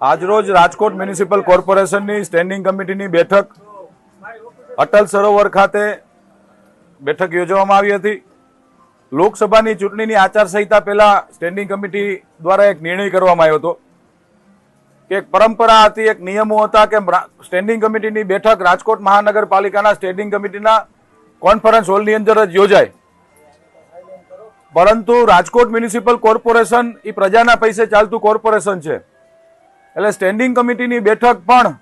આજરોજ રાજકોટ મ્યુનિસિપલ કોર્પોરેશનની સ્ટેન્ડિંગ કમિટીની બેઠક અટલ સરોવર ખાતે બેઠક યોજવામાં આવી હતી. લોકસભાની ચૂંટણીની આચારસંહિતા પહેલા સ્ટેન્ડિંગ કમિટી દ્વારા એક નિર્ણય કરવામાં આવ્યો હતો કે એક પરંપરા હતી, એક નિયમો હતા કે સ્ટેન્ડિંગ કમિટીની બેઠક રાજકોટ મહાનગરપાલિકાના સ્ટેન્ડિંગ કમિટીના કોન્ફરન્સ હોલની અંદર જ યોજાય. પરંતુ રાજકોટ મ્યુનિસિપલ કોર્પોરેશન એ પ્રજાના પૈસે ચાલતું કોર્પોરેશન છે. એટલે સ્ટેન્ડિંગ કમિટીની બેઠક પણ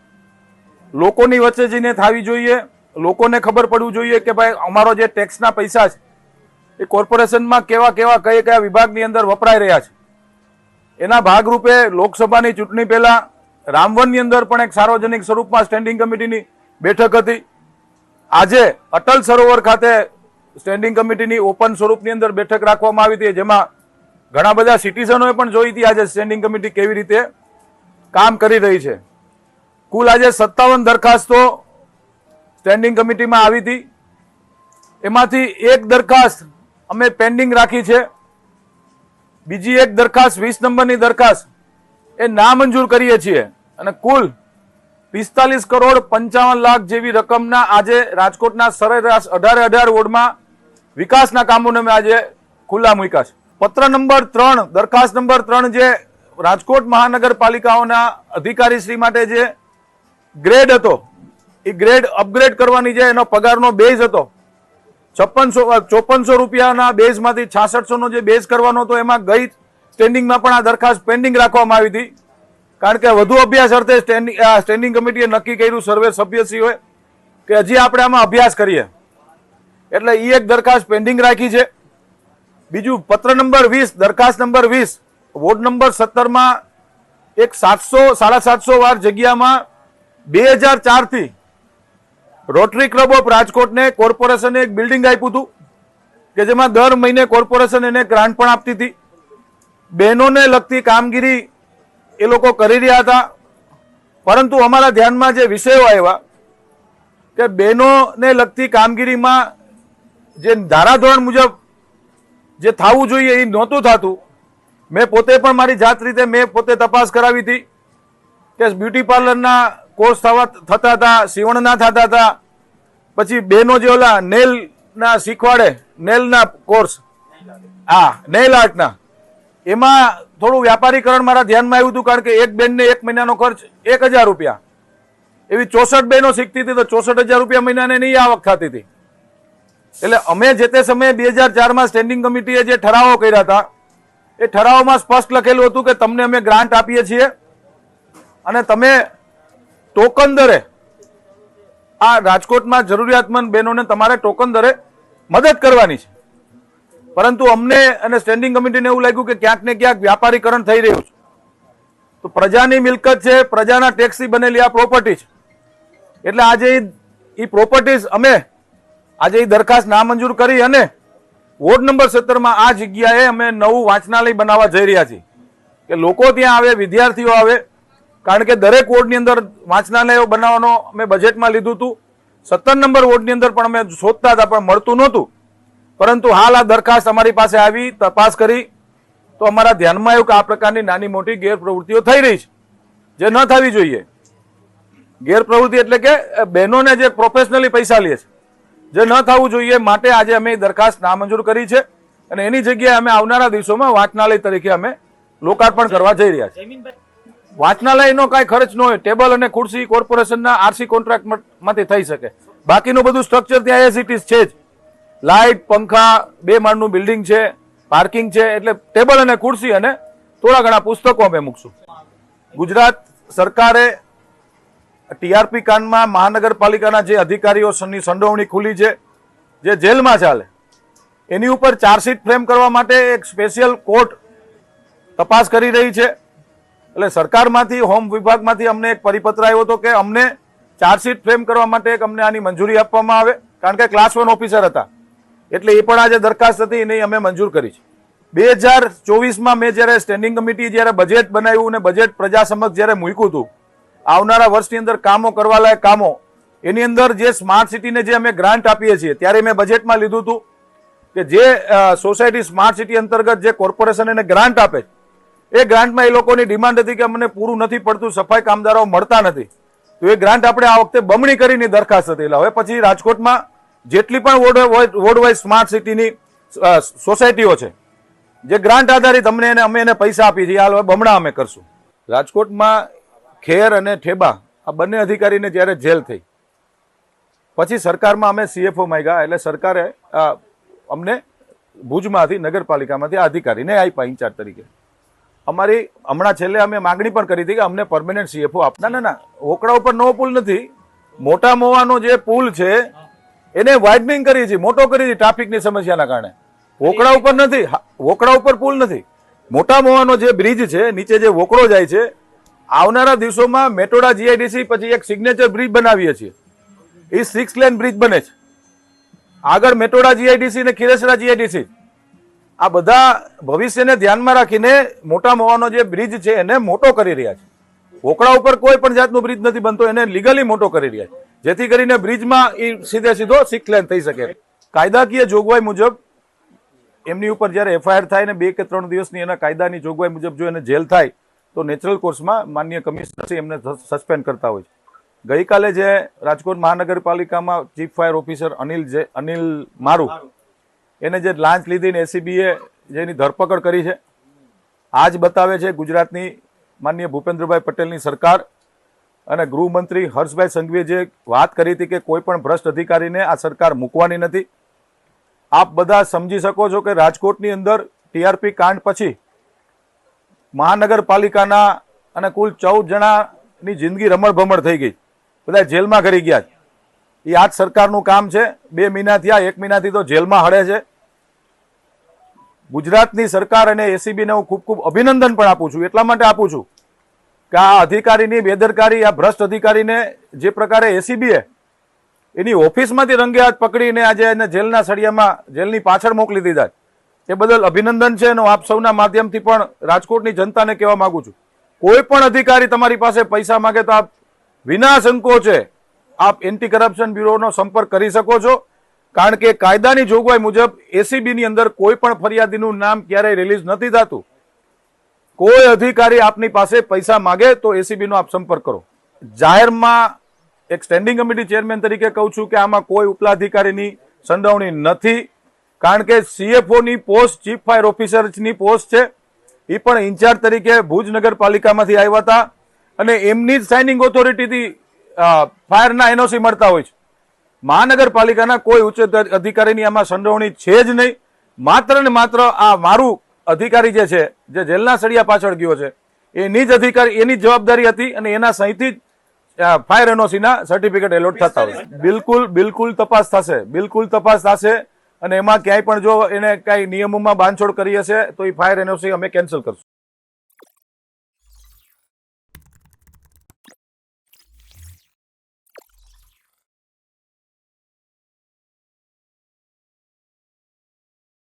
લોકોની વચ્ચે જઈને થવી જોઈએ. લોકોને ખબર પડવું જોઈએ કે ભાઈ અમારો જે ટેક્સના પૈસા છે, એ કોર્પોરેશનમાં કેવા કેવા કયા કયા વિભાગની અંદર વપરાઈ રહ્યા છે. એના ભાગરૂપે લોકસભાની ચૂંટણી પહેલાં રામવનની અંદર પણ એક સાર્વજનિક સ્વરૂપમાં સ્ટેન્ડિંગ કમિટીની બેઠક હતી. આજે અટલ સરોવર ખાતે સ્ટેન્ડિંગ કમિટીની ઓપન સ્વરૂપની અંદર બેઠક રાખવામાં આવી હતી. જેમાં ઘણા બધા સિટીઝનોએ પણ જોઈ હતી આજે સ્ટેન્ડિંગ કમિટી કેવી રીતે કામ કરી રહી છે. કુલ આજે સત્તાવન દરખાસ્તો સ્ટેન્ડિંગ કમિટીમાં આવી હતી. એમાંથી એક દરખાસ્ત અમે પેન્ડિંગ રાખી છે. બીજી એક દરખાસ્ત, વીસ નંબરની દરખાસ્ત, એ નામંજૂર કરીએ છીએ. અને કુલ પિસ્તાલીસ કરોડ પંચાવન લાખ જેવી રકમના આજે રાજકોટના સરેરાશ અઢારે અઢાર વોર્ડમાં વિકાસના કામોને અમે આજે ખુલ્લા મૂક્યા છે. પત્ર નંબર ત્રણ, દરખાસ્ત નંબર ત્રણ જે રાજકોટ મહાનગરપાલિકાઓના અધિકારીશ્રી માટે જે ગ્રેડ હતો, એ ગ્રેડ અપગ્રેડ કરવાની જે એનો પગારનો બેઝ હતો, છપ્પનસો, ચોપનસો રૂપિયાના બેઝમાંથી છાસઠસોનો જે બેઝ કરવાનો હતો, એમાં ગઈ સ્ટેન્ડિંગમાં પણ આ દરખાસ્ત પેન્ડિંગ રાખવામાં આવી હતી. કારણ કે વધુ અભ્યાસ અર્થે સ્ટેન્ડિંગ સ્ટેન્ડિંગ કમિટીએ નક્કી કર્યું, સર્વે સભ્યશ્રીઓએ, કે હજી આપણે આમાં અભ્યાસ કરીએ. એટલે એ એક દરખાસ્ત પેન્ડિંગ રાખી છે. બીજું પત્ર નંબર વીસ, દરખાસ્ત નંબર વીસ વોર્ડ નંબર સત્તરમાં એક સાતસો, સાડા સાતસો વાર જગ્યામાં બે હજાર ચારથી રોટરી ક્લબ ઓફ રાજકોટને કોર્પોરેશને એક બિલ્ડિંગ આપ્યું હતું કે જેમાં દર મહિને કોર્પોરેશન એને ગ્રાન્ટ પણ આપતી હતી. બહેનોને લગતી કામગીરી એ લોકો કરી રહ્યા હતા. પરંતુ અમારા ધ્યાનમાં જે વિષયો આવ્યા કે બહેનોને લગતી કામગીરીમાં જે ધારાધોરણ મુજબ જે થવું જોઈએ એ નહોતું થતું મેં પોતે પણ મારી જાત રીતે મેં પોતે તપાસ કરાવી હતી કે બ્યુટી પાર્લરના કોર્સ થવા થતા હતા સીવણના થતા હતા. પછી બેનો જે ઓલા નેલના શીખવાડે, નેલના કોર્સ. હા, નેલ આર્ટના. એમાં થોડું વ્યાપારીકરણ મારા ધ્યાનમાં આવ્યું હતું કારણ કે એક બેનને એક મહિનાનો ખર્ચ એક હજાર રૂપિયા. એવી ચોસઠ બહેનો શીખતી હતી તો ચોસઠ હજાર રૂપિયા મહિનાને નહીં આવક થતી હતી. એટલે અમે જે તે સમયે બે હજાર ચારમાં સ્ટેન્ડિંગ કમિટીએ જે ઠરાવો કર્યા હતા એ ઠરાવમાં સ્પષ્ટ લખેલું હતું કે તમને અમે ગ્રાન્ટ આપીએ છીએ અને તમે ટોકન દરે આ રાજકોટમાં જરૂરિયાતમંદ બહેનોને તમારે ટોકન દરે મદદ કરવાની છે. પરંતુ અમને અને સ્ટેન્ડિંગ કમિટીને એવું લાગ્યું કે ક્યાંક ને ક્યાંક વ્યાપારીકરણ થઈ રહ્યું છે. તો પ્રજાની મિલકત છે, પ્રજાના ટેક્સથી બનેલી આ પ્રોપર્ટી છે. એટલે આજે એ પ્રોપર્ટીઝ અમે આજે એ દરખાસ્ત નામંજૂર કરી અને વોર્ડ નંબર સત્તરમાં આ જગ્યાએ અમે નવું વાંચનાલય બનાવવા જઈ રહ્યા છીએ. કે લોકો ત્યાં આવે, વિદ્યાર્થીઓ આવે. કારણ કે દરેક વોર્ડની અંદર વાંચનાલયો બનાવવાનો અમે બજેટમાં લીધું હતું. સત્તર નંબર વોર્ડની અંદર પણ અમે શોધતા હતા, પણ મળતું નહોતું. પરંતુ હાલ આ દરખાસ્ત અમારી પાસે આવી, તપાસ કરી. તો અમારા ધ્યાનમાં આવ્યું કે આ પ્રકારની નાની મોટી ગેરપ્રવૃત્તિઓ થઈ રહી છે. જે ન થવી જોઈએ. ગેરપ્રવૃત્તિ એટલે કે બહેનોને જે પ્રોફેશનલી પૈસા લે છે. જે ન થવું જોઈએ માટે આજે અમે દરખાસ્ત નામંજૂર કરી છે અને એની જગ્યાએ અમે આવનારા દિવસોમાં વાંચનાલય તરીકે અમે લોકાર્પણ કરવા જઈ રહ્યા છીએ. વાંચનાલયનો કાંઈ ખર્ચ ન હોય. ટેબલ અને ખુરશી કોર્પોરેશનના આરસી કોન્ટ્રાક્ટમાંથી થઈ શકે. બાકીનું બધું સ્ટ્રક્ચર ત્યાં એઝ ઇટ છે જ. લાઇટ, પંખા, બે માળનું બિલ્ડિંગ છે પાર્કિંગ છે, એટલે ટેબલ અને ખુરશી અને થોડા ઘણા પુસ્તકો અમે મૂકશું. ગુજરાત સરકારે ટીઆરપી કાંડમાં મહાનગરપાલિકાના જે અધિકારીઓની સંડોવણી ખુલી છે, જે જેલમાં ચાલે, એની ઉપર ચાર્જશીટ ફ્રેમ કરવા માટે એક સ્પેશિયલ કોર્ટ તપાસ કરી રહી છે. એટલે સરકારમાંથી, હોમ વિભાગમાંથી અમને એક પરિપત્ર આવ્યો હતો કે અમને ચાર્જશીટ ફ્રેમ કરવા માટે એક અમને આની મંજૂરી આપવામાં આવે, કારણ કે ક્લાસ વન ઓફિસર હતા. એટલે એ પણ આજે દરખાસ્ત હતી, એને અમે મંજૂર કરી છે. બે હજાર ચોવીસમાં મેં જ્યારે સ્ટેન્ડિંગ કમિટી જ્યારે બજેટ બનાવ્યું અને બજેટ પ્રજા સમક્ષ જ્યારે મૂક્યું હતું આવનારા વર્ષની અંદર કામો કરવાલાયક કામો. એની અંદર જે સ્માર્ટ સિટીને જે અમે ગ્રાન્ટ આપીએ છીએ, ત્યારે મેં બજેટમાં લીધું હતું કે જે સોસાયટી સ્માર્ટ સિટી અંતર્ગત જે કોર્પોરેશન એને ગ્રાન્ટ આપે એ ગ્રાન્ટમાં એ લોકોની ડિમાન્ડ હતી કે અમને પૂરું નથી પડતું, સફાઈ કામદારો મળતા નથી. તો એ ગ્રાન્ટ આપણે આ વખતે બમણી કરીને દરખાસ્ત હતી એટલે હવે પછી રાજકોટમાં જેટલી પણ વોર્ડ વોર્ડ વાઇઝ સ્માર્ટ સિટીની સોસાયટીઓ છે, જે ગ્રાન્ટ આધારિત અમને એને, અમે એને પૈસા આપી છીએ હવે બમણા અમે કરશું. રાજકોટમાં ખેર અને ઠેબા આ બંને અધિકારીને જ્યારે જેલ થઈ. પછી સરકારમાં અમે સીએફઓ માંગ્યા એટલે સરકારે અમને ભુજમાંથી, નગરપાલિકામાંથી આ અધિકારીને આપ્યા, ઇન્ચાર્જ તરીકે. અમારી હમણાં છેલ્લે અમે માગણી પણ કરી હતી કે અમને પરમેનન્ટ સીએફઓ આપના ના ના ઓકડા ઉપર નવો પુલ નથી. મોટા મોવાનો જે પુલ છે, એને વાઇડનિંગ કરી છે મોટો કરી છે ટ્રાફિકની સમસ્યાના કારણે. વોકડા ઉપર નથી વોકડા ઉપર પુલ નથી. મોટા મોવાનો જે બ્રિજ છે, નીચે જે વોકડો જાય છે આવનારા દિવસોમાં મેટોડા જીઆઈડીસી પછી એક સિગ્નેચર બ્રિજ બનાવીએ છીએ. એ સિક્સ લેન બ્રિજ બને છે. આગળ મેટોડા જીઆઈડીસી ને ખીરેસરા જીઆઈડીસી. આ બધા ભવિષ્યને ધ્યાનમાં રાખીને મોટા મોવાનો જે બ્રિજ છે એને મોટો કરી રહ્યા છે. ઓકળા ઉપર કોઈ પણ જાતનો બ્રિજ નથી બનતો, એને લીગલી મોટો કરી રહ્યા છે. જેથી કરીને બ્રિજમાં એ સીધે સીધો સિક્સ લેન થઈ શકે. કાયદાકીય જોગવાઈ મુજબ, એમની ઉપર જ્યારે એફઆઈઆર થાય ને બે કે ત્રણ દિવસની એના કાયદાની જોગવાઈ મુજબ જો એને જેલ થાય તો નેચરલ કોર્સમાં માન્ય કમિશનર છે, એમને સસ્પેન્ડ કરતા હોય છે. ગઈકાલે જે રાજકોટ મહાનગરપાલિકામાં ચીફ ફાયર ઓફિસર અનિલ જે, અનિલ મારુ, એને જે લાંચ લીધી ને એસીબીએ જેની ધરપકડ કરી છે આ જ બતાવે છે ગુજરાતની માનનીય ભૂપેન્દ્રભાઈ પટેલની સરકાર અને ગૃહમંત્રી હર્ષભાઈ સંઘવીએ જે વાત કરી હતી કે કોઈ પણ ભ્રષ્ટ અધિકારીને આ સરકાર મૂકવાની નથી. આપ બધા સમજી શકો છો કે રાજકોટની અંદર ટીઆરપી કાંડ પછી મહાનગરપાલિકાના અને કુલ ચૌદ જણાની જિંદગી રમણભમણ થઈ ગઈ. બધા જેલમાં કરી ગયા એ આજ સરકારનું કામ છે. બે મહિના થયા એક મહિનાથી તો જેલમાં હળે છે. ગુજરાતની સરકાર અને એસીબીને હું ખૂબ ખૂબ અભિનંદન પણ આપું છું. એટલા માટે આપું છું કે આ અધિકારીની બેદરકારી, આ ભ્રષ્ટ અધિકારીને જે પ્રકારે એસીબીએ એની ઓફિસમાંથી રંગે હાથ પકડીને આજે એને જેલના સળિયામાં, જેલની પાછળ મોકલી દીધા એ બદલ અભિનંદન છે અને હું આપ સૌના માધ્યમથી પણ રાજકોટની જનતાને કહેવા માંગુ છું. કોઈ પણ અધિકારી તમારી પાસે પૈસા માંગે તો આપ વિના સંકોચે આપ એન્ટી કરપ્શન બ્યુરોનો સંપર્ક કરી શકો છો. કારણ કે કાયદાની જોગવાઈ મુજબ એસીબીની અંદર કોઈ પણ ફરિયાદીનું નામ ક્યારેય રિલીઝ નથી થતું. કોઈ અધિકારી આપની પાસે પૈસા માગે તો એસીબીનો આપ સંપર્ક કરો. જાહેરમાં એક સ્ટેન્ડિંગ કમિટી ચેરમેન તરીકે કહું છું કે આમાં કોઈ ઉપલા અધિકારીની સંડોવણી નથી. કારણ કે સીએફઓ ની પોસ્ટ ચીફ ફાયર ઓફિસરની પોસ્ટ છે. એ પણ ઇન્ચાર્જ તરીકે ભુજ નગરપાલિકામાંથી આવ્યા હતા. અને એમની જ સાઇનિંગ ઓથોરિટીથી ફાયરના એનઓસી મળતા હોય છે. મહાનગરપાલિકાના કોઈ ઉચ્ચ અધિકારીની આમાં સંડોવણી છે જ નહીં. માત્ર ને માત્ર આ મારું અધિકારી જે છે જે જેલના સળિયા પાછળ ગયો છે એની જ અધિકારી એની જવાબદારી હતી અને એના સહીથી જ ફાયર એનઓસીના સર્ટિફિકેટ એલોટ થતા હોય બિલકુલ બિલકુલ તપાસ થશે બિલકુલ તપાસ થશે. અને એમાં ક્યાંય પણ જો એને કઈ નિયમોમાં બાંધછોડ કરી હશે, તો એ ફાયર એનઓસી અમે કેન્સલ કરશું.